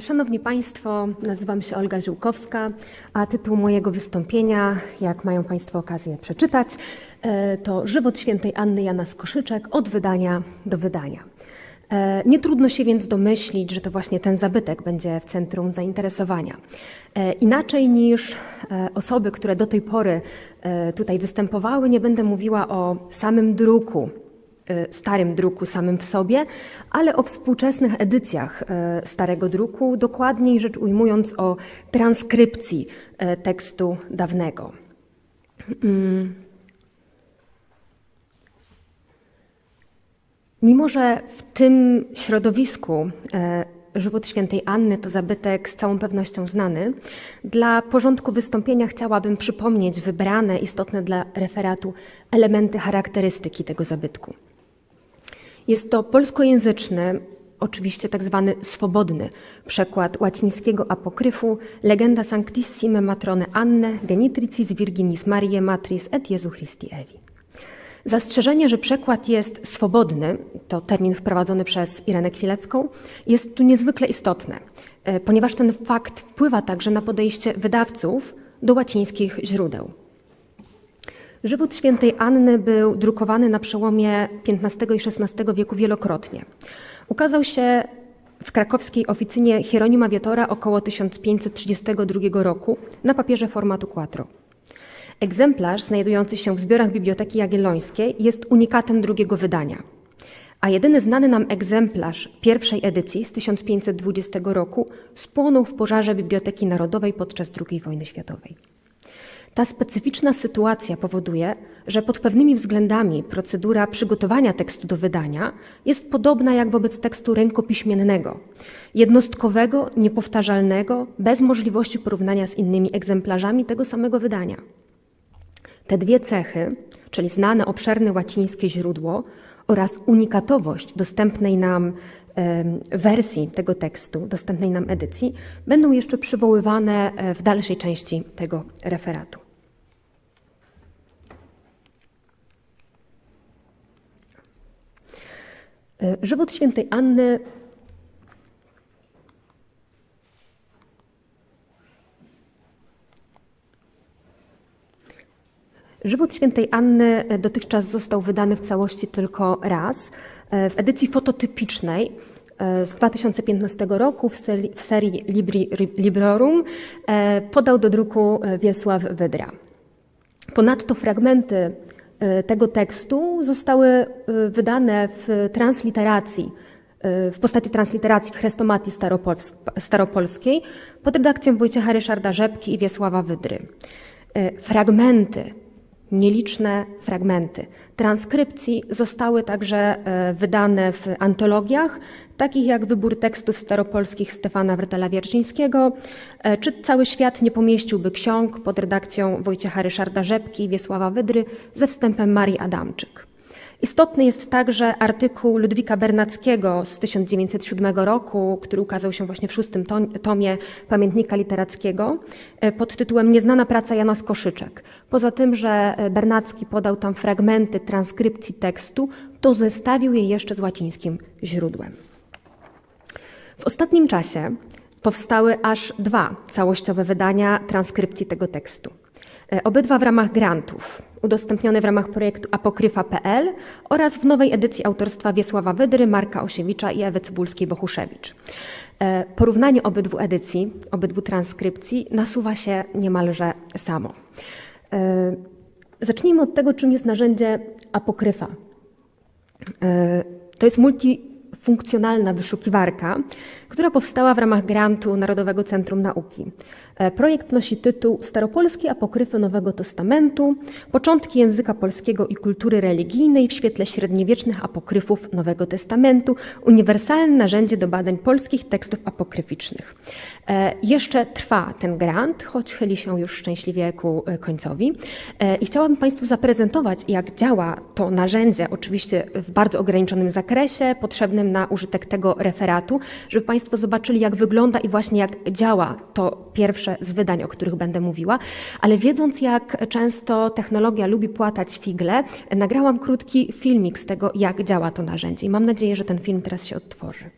Szanowni Państwo, nazywam się Olga Ziółkowska, a tytuł mojego wystąpienia, jak mają Państwo okazję przeczytać, e, to Żywot świętej Anny Jana Skoszyczek od wydania do wydania. E, nie trudno się więc domyślić, że to właśnie ten zabytek będzie w centrum zainteresowania. E, inaczej niż osoby, które do tej pory tutaj występowały, nie będę mówiła o samym druku starym druku samym w sobie, ale o współczesnych edycjach y, starego druku, dokładniej rzecz ujmując o transkrypcji y, tekstu dawnego. Mm. Mimo, że w tym środowisku żywot świętej Anny to zabytek z całą pewnością znany, dla porządku wystąpienia chciałabym przypomnieć wybrane, istotne dla referatu elementy charakterystyki tego zabytku. Jest to polskojęzyczny, oczywiście tak zwany swobodny przekład łacińskiego apokryfu Legenda Sanctissime Matrone Anne Genitricis Virginis Mariae Matris et Jesu Christi Evi. Zastrzeżenie, że przekład jest swobodny, to termin wprowadzony przez Irenę Kwilecką, jest tu niezwykle istotne, e, ponieważ ten fakt wpływa także na podejście wydawców do łacińskich źródeł. Żywot świętej Anny był drukowany na przełomie XV i XVI wieku wielokrotnie. Ukazał się w krakowskiej oficynie Hieronima Wietora około 1532 roku na papierze formatu quattro. Egzemplarz znajdujący się w zbiorach Biblioteki Jagiellońskiej jest unikatem drugiego wydania, a jedyny znany nam egzemplarz pierwszej edycji z 1520 roku spłonął w pożarze Biblioteki Narodowej podczas II wojny światowej. Ta specyficzna sytuacja powoduje, że pod pewnymi względami procedura przygotowania tekstu do wydania jest podobna jak wobec tekstu rękopiśmiennego, jednostkowego, niepowtarzalnego, bez możliwości porównania z innymi egzemplarzami tego samego wydania. Te dwie cechy, czyli znane obszerne łacińskie źródło oraz unikatowość dostępnej nam wersji tego tekstu, dostępnej nam edycji, będą jeszcze przywoływane e, w dalszej części tego referatu. E, żywot świętej Anny Żywot świętej Anny e, dotychczas został wydany w całości tylko raz. E, w edycji fototypicznej z 2015 roku w serii Libri, Librorum podał do druku Wiesław Wydra. Ponadto fragmenty E, tego tekstu zostały e, wydane w transliteracji, e, w postaci transliteracji w Chrestomatii Staropolskiej pod redakcją Wojciecha Ryszarda Rzepki i Wiesława Wydry. Fragmenty, nieliczne fragmenty transkrypcji zostały także wydane w antologiach takich jak wybór tekstów staropolskich Stefana Wrtela-Wiercińskiego, e, czy Cały świat nie pomieściłby ksiąg pod redakcją Wojciecha Ryszarda Rzepki i Wiesława Wydry ze wstępem Marii Adamczyk. Istotny jest także artykuł Ludwika Bernackiego z 1907 roku, który ukazał się właśnie w szóstym tomie Pamiętnika Literackiego e, pod tytułem Nieznana praca Jana Skoszyczek. Poza tym, że e, Bernacki podał tam fragmenty transkrypcji tekstu, to zestawił je jeszcze z łacińskim źródłem. W ostatnim czasie powstały aż dwa całościowe wydania transkrypcji tego tekstu. E, obydwa w ramach grantów, udostępnione w ramach projektu apokryfa.pl oraz w nowej edycji autorstwa Wiesława Wydry, Marka Osiewicza i Ewy Cybulskiej-Bochuszewicz. E, porównanie obydwu edycji, obydwu transkrypcji nasuwa się niemalże samo. E, zacznijmy od tego, czym jest narzędzie apokryfa. To jest multi funkcjonalna wyszukiwarka, która powstała w ramach grantu Narodowego Centrum Nauki. E, projekt nosi tytuł Staropolskie apokryfy Nowego Testamentu, początki języka polskiego i kultury religijnej w świetle średniowiecznych apokryfów Nowego Testamentu, uniwersalne narzędzie do badań polskich tekstów apokryficznych. E, jeszcze trwa ten grant, choć chyli się już szczęśliwie ku e, końcowi. I chciałabym Państwu zaprezentować, jak działa to narzędzie, oczywiście w bardzo ograniczonym zakresie, potrzebnym na użytek tego referatu, żeby Państwo zobaczyli, jak wygląda i właśnie jak działa to pierwsze pierwsze z wydań, o których będę mówiła, ale wiedząc, jak często technologia lubi płatać figle, nagrałam krótki filmik z tego, jak działa to narzędzie. I mam nadzieję, że ten film teraz się odtworzy.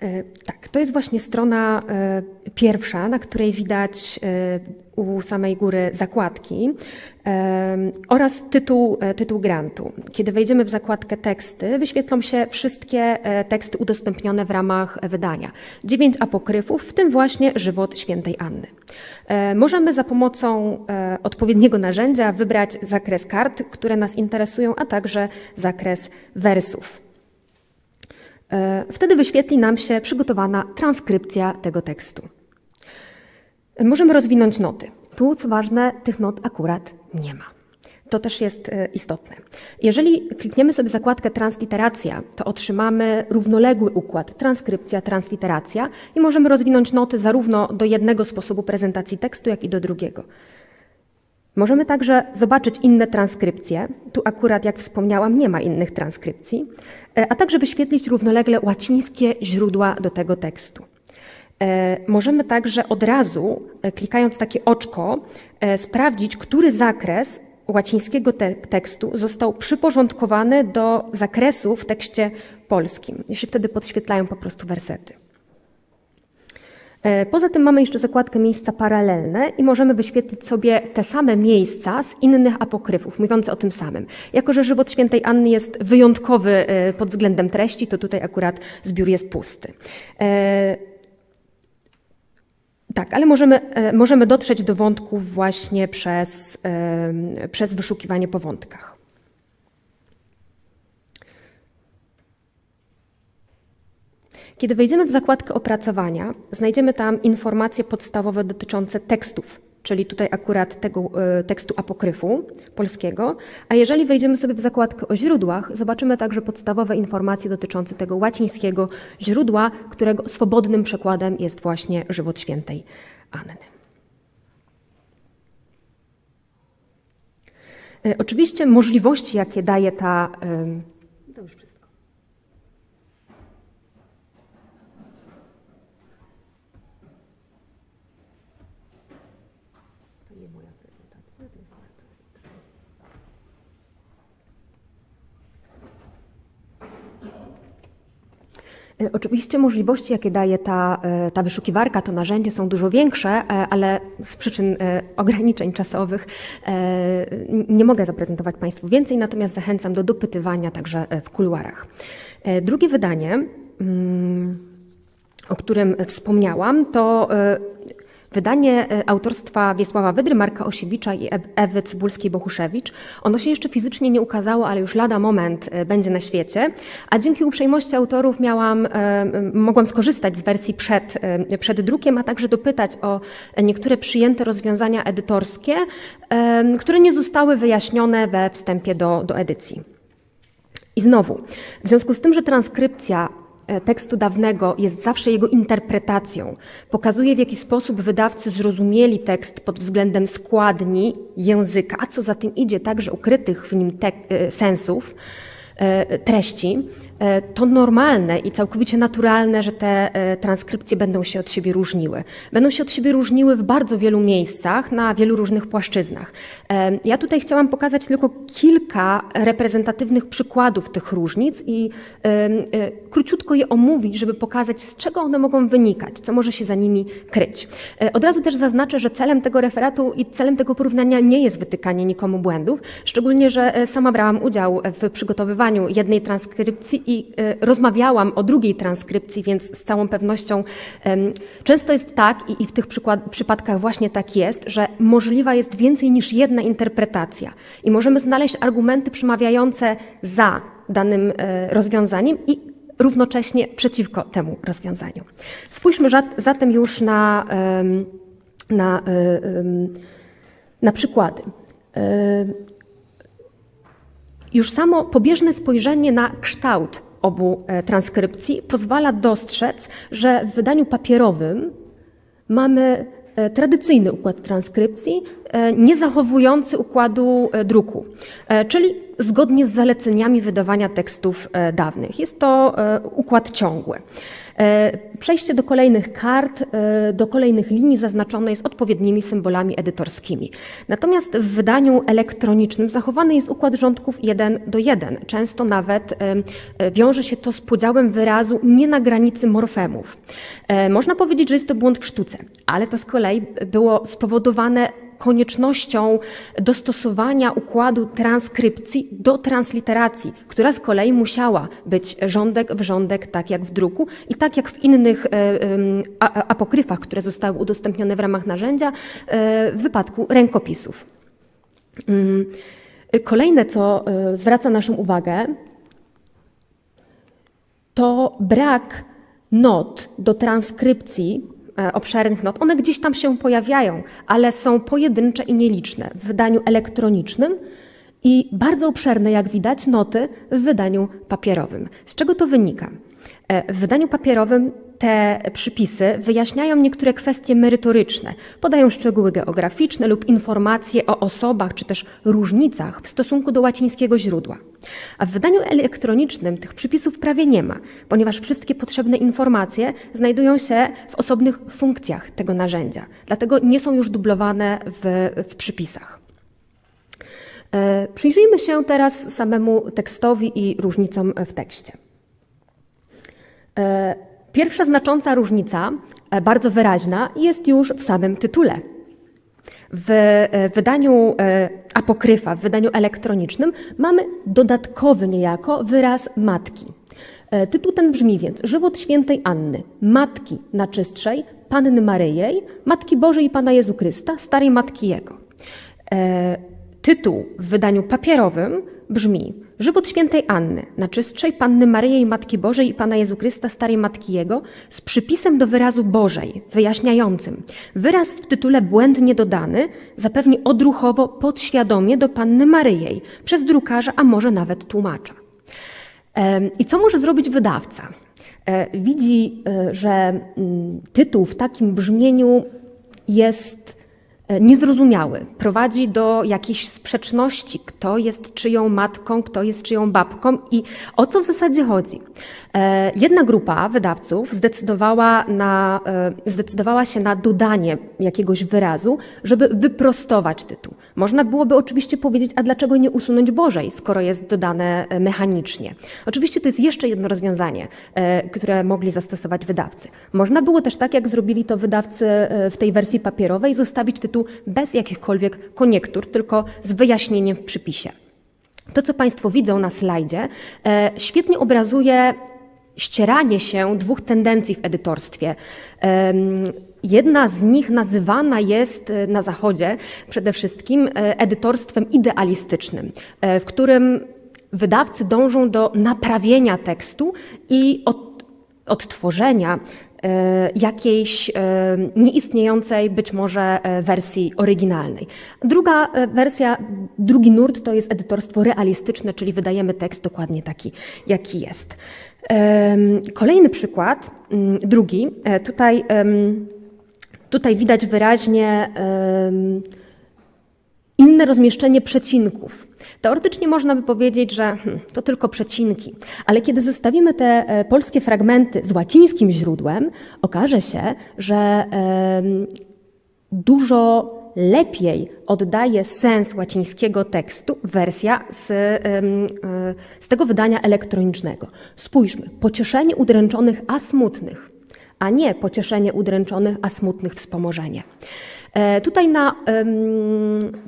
E, tak, to jest właśnie strona e, pierwsza, na której widać e, u samej góry zakładki oraz tytuł, tytuł grantu. Kiedy wejdziemy w zakładkę teksty, wyświetlą się wszystkie teksty udostępnione w ramach wydania. Dziewięć apokryfów, w tym właśnie żywot świętej Anny. Możemy za pomocą odpowiedniego narzędzia wybrać zakres kart, które nas interesują, a także zakres wersów. E, wtedy wyświetli nam się przygotowana transkrypcja tego tekstu. Możemy rozwinąć noty. Tu, co ważne, tych not akurat nie ma. To też jest e, istotne. Jeżeli klikniemy sobie zakładkę transliteracja, to otrzymamy równoległy układ transkrypcja, transliteracja i możemy rozwinąć noty zarówno do jednego sposobu prezentacji tekstu, jak i do drugiego. Możemy także zobaczyć inne transkrypcje. Tu akurat, jak wspomniałam, nie ma innych transkrypcji, e, a także wyświetlić równolegle łacińskie źródła do tego tekstu. E, możemy także od razu, e, klikając takie oczko, sprawdzić, który zakres łacińskiego te tekstu został przyporządkowany do zakresu w tekście polskim, jeśli wtedy podświetlają po prostu wersety. E, poza tym mamy jeszcze zakładkę miejsca paralelne i możemy wyświetlić sobie te same miejsca z innych apokryfów, mówiące o tym samym. Jako, że żywot świętej Anny jest wyjątkowy e, pod względem treści, to tutaj akurat zbiór jest pusty. E, tak, ale możemy, możemy dotrzeć do wątków właśnie przez, przez wyszukiwanie po wątkach. Kiedy wejdziemy w zakładkę opracowania, znajdziemy tam informacje podstawowe dotyczące tekstów, czyli tutaj akurat tego e, tekstu apokryfu polskiego, a jeżeli wejdziemy sobie w zakładkę o źródłach, zobaczymy także podstawowe informacje dotyczące tego łacińskiego źródła, którego swobodnym przekładem jest właśnie żywot świętej Anny. E, oczywiście możliwości, jakie daje ta E, oczywiście możliwości, jakie daje ta, e, ta wyszukiwarka, to narzędzie są dużo większe, e, ale z przyczyn ograniczeń czasowych nie mogę zaprezentować Państwu więcej, natomiast zachęcam do dopytywania także w kuluarach. Drugie wydanie, mm, o którym wspomniałam, to Wydanie e, autorstwa Wiesława Wydry, Marka Osiewicza i Ewy Cybulskiej-Bohuszewicz. Ono się jeszcze fizycznie nie ukazało, ale już lada moment e, będzie na świecie. A dzięki uprzejmości autorów miałam, e, mogłam skorzystać z wersji przed, przed drukiem, a także dopytać o niektóre przyjęte rozwiązania edytorskie, które nie zostały wyjaśnione we wstępie do, do edycji. I znowu, w związku z tym, że transkrypcja tekstu dawnego jest zawsze jego interpretacją. Pokazuje, w jaki sposób wydawcy zrozumieli tekst pod względem składni języka, a co za tym idzie, także ukrytych w nim e, sensów, e, treści. E, to normalne i całkowicie naturalne, że te e, transkrypcje będą się od siebie różniły. Będą się od siebie różniły w bardzo wielu miejscach, na wielu różnych płaszczyznach. E, ja tutaj chciałam pokazać tylko kilka reprezentatywnych przykładów tych różnic i króciutko je omówić, żeby pokazać, z czego one mogą wynikać, co może się za nimi kryć. Od razu też zaznaczę, że celem tego referatu i celem tego porównania nie jest wytykanie nikomu błędów, szczególnie, że sama brałam udział w przygotowywaniu jednej transkrypcji i e, rozmawiałam o drugiej transkrypcji, więc z całą pewnością często jest tak i w tych przypadkach właśnie tak jest, że możliwa jest więcej niż jedna interpretacja i możemy znaleźć argumenty przemawiające za danym e, rozwiązaniem i równocześnie przeciwko temu rozwiązaniu. Spójrzmy zatem już na, na, e, na przykłady. Już samo pobieżne spojrzenie na kształt obu e, transkrypcji pozwala dostrzec, że w wydaniu papierowym mamy e, tradycyjny układ transkrypcji, e, nie zachowujący układu e, druku, e, czyli zgodnie z zaleceniami wydawania tekstów dawnych. Jest to układ ciągły. Przejście do kolejnych kart, do kolejnych linii zaznaczone jest odpowiednimi symbolami edytorskimi. Natomiast w wydaniu elektronicznym zachowany jest układ rządków 1 do 1. Często nawet wiąże się to z podziałem wyrazu nie na granicy morfemów. Można powiedzieć, że jest to błąd w sztuce, ale to z kolei było spowodowane koniecznością dostosowania układu transkrypcji do transliteracji, która z kolei musiała być rządek w rządek, tak jak w druku i tak jak w innych e, apokryfach, które zostały udostępnione w ramach narzędzia e, w wypadku rękopisów. Mm, kolejne, co e, zwraca naszą uwagę, to brak not do transkrypcji E, obszernych not, one gdzieś tam się pojawiają, ale są pojedyncze i nieliczne w wydaniu elektronicznym i bardzo obszerne, jak widać, noty w wydaniu papierowym. Z czego to wynika? E, w wydaniu papierowym te przypisy wyjaśniają niektóre kwestie merytoryczne, podają szczegóły geograficzne lub informacje o osobach czy też różnicach w stosunku do łacińskiego źródła. A w wydaniu elektronicznym tych przypisów prawie nie ma, ponieważ wszystkie potrzebne informacje znajdują się w osobnych funkcjach tego narzędzia, dlatego nie są już dublowane w, w przypisach. E, przyjrzyjmy się teraz samemu tekstowi i różnicom w tekście. E, pierwsza znacząca różnica, e, bardzo wyraźna, jest już w samym tytule. W e, wydaniu apokryfa, w wydaniu elektronicznym mamy dodatkowy niejako wyraz matki. Tytuł ten brzmi więc Żywot świętej Anny, matki naczystszej, Panny Maryjej, Matki Bożej i Pana Jezu Chrysta, starej matki Jego. Tytuł w wydaniu papierowym brzmi Żywot świętej Anny, naczystszej Panny Maryi Matki Bożej i Pana Jezu Chrysta, starej Matki Jego, z przypisem do wyrazu Bożej, wyjaśniającym. Wyraz w tytule błędnie dodany zapewni odruchowo, podświadomie do Panny Maryjej, przez drukarza, a może nawet tłumacza. I co może zrobić wydawca? E, widzi, e, że mm, tytuł w takim brzmieniu jest niezrozumiały, prowadzi do jakiejś sprzeczności, kto jest czyją matką, kto jest czyją babką i o co w zasadzie chodzi. E, jedna grupa wydawców zdecydowała, na, e, zdecydowała się na dodanie jakiegoś wyrazu, żeby wyprostować tytuł. Można byłoby oczywiście powiedzieć, a dlaczego nie usunąć Bożej, skoro jest dodane mechanicznie. Oczywiście to jest jeszcze jedno rozwiązanie, które mogli zastosować wydawcy. Można było też tak, jak zrobili to wydawcy w tej wersji papierowej, zostawić tytuł bez jakichkolwiek koniektur, tylko z wyjaśnieniem w przypisie. To, co Państwo widzą na slajdzie, e, świetnie obrazuje ścieranie się dwóch tendencji w edytorstwie. Jedna z nich nazywana jest e, na Zachodzie przede wszystkim e, edytorstwem idealistycznym, w którym wydawcy dążą do naprawienia tekstu i odtworzenia E, jakiejś e, nieistniejącej być może e, wersji oryginalnej. Druga wersja, drugi nurt to jest edytorstwo realistyczne, czyli wydajemy tekst dokładnie taki, jaki jest. Kolejny przykład, mm, drugi, tutaj, tutaj widać wyraźnie inne rozmieszczenie przecinków. Teoretycznie można by powiedzieć, że hmm, to tylko przecinki, ale kiedy zestawimy te e, polskie fragmenty z łacińskim źródłem, okaże się, że dużo lepiej oddaje sens łacińskiego tekstu wersja z, e, z tego wydania elektronicznego. Spójrzmy, pocieszenie udręczonych, a smutnych, a nie pocieszenie udręczonych, a smutnych wspomożenie. E, tutaj na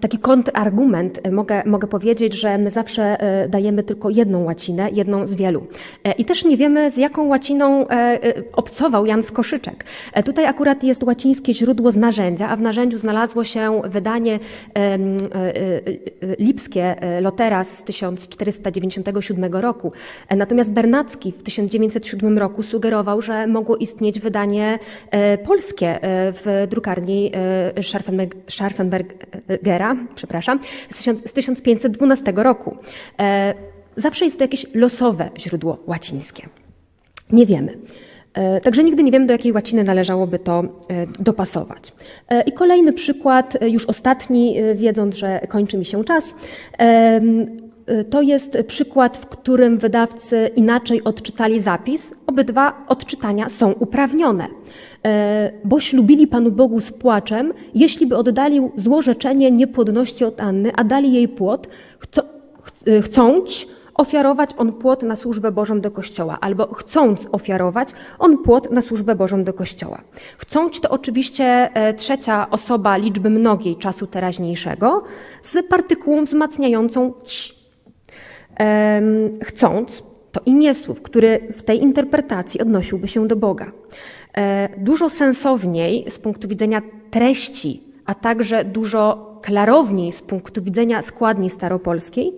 taki kontrargument e, mogę, mogę powiedzieć, że my zawsze e, dajemy tylko jedną łacinę, jedną z wielu. I też nie wiemy, z jaką łaciną obcował Jan Skoszyczek. Tutaj akurat jest łacińskie źródło z narzędzia, a w narzędziu znalazło się wydanie lipskie Lotera z 1497 roku. Natomiast Bernacki w 1907 roku sugerował, że mogło istnieć wydanie polskie w drukarni Scharfenbergera, przepraszam, z 1512 roku. E, zawsze jest to jakieś losowe źródło łacińskie. Nie wiemy. E, Także nigdy nie wiem, do jakiej łaciny należałoby to e, dopasować. I kolejny przykład, już ostatni, wiedząc, że kończy mi się czas. E, To jest przykład, w którym wydawcy inaczej odczytali zapis. Obydwa odczytania są uprawnione, e, bo ślubili Panu Bogu z płaczem, jeśli by oddalił złorzeczenie niepłodności od Anny, a dali jej płód, chcą, ch- chcąć ofiarować on płot na służbę Bożą do Kościoła, albo chcąc ofiarować on płot na służbę Bożą do Kościoła. Chcąć to oczywiście e, trzecia osoba liczby mnogiej czasu teraźniejszego z partykułą wzmacniającą ć. Chcąc to imię słów, który w tej interpretacji odnosiłby się do Boga. E, Dużo sensowniej z punktu widzenia treści, a także dużo klarowniej z punktu widzenia składni staropolskiej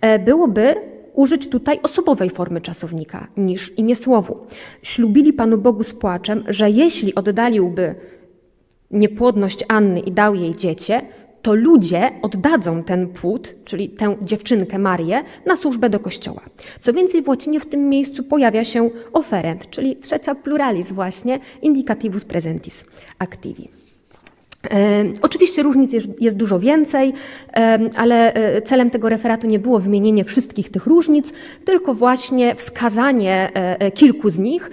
e, byłoby użyć tutaj osobowej formy czasownika niż imię słowu. Ślubili Panu Bogu z płaczem, że jeśli oddaliłby niepłodność Anny i dał jej dziecię, to ludzie oddadzą ten płód, czyli tę dziewczynkę Marię, na służbę do kościoła. Co więcej, w łacinie w tym miejscu pojawia się oferent, czyli trzecia pluralis właśnie, indicativus presentis activi. E, Oczywiście różnic jest, jest dużo więcej, e, ale e, celem tego referatu nie było wymienienie wszystkich tych różnic, tylko właśnie wskazanie e, e, kilku z nich.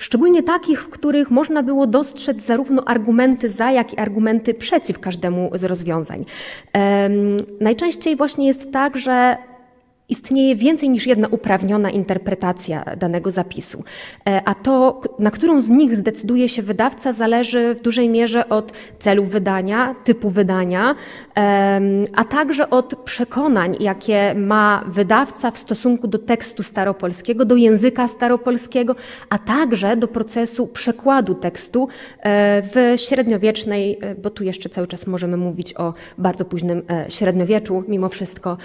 Szczególnie takich, w których można było dostrzec zarówno argumenty za, jak i argumenty przeciw każdemu z rozwiązań. Najczęściej właśnie jest tak, że istnieje więcej niż jedna uprawniona interpretacja danego zapisu. E, A to, na którą z nich zdecyduje się wydawca, zależy w dużej mierze od celu wydania, typu wydania, a także od przekonań, jakie ma wydawca w stosunku do tekstu staropolskiego, do języka staropolskiego, a także do procesu przekładu tekstu e, w średniowiecznej, e, bo tu jeszcze cały czas możemy mówić o bardzo późnym średniowieczu, mimo wszystko,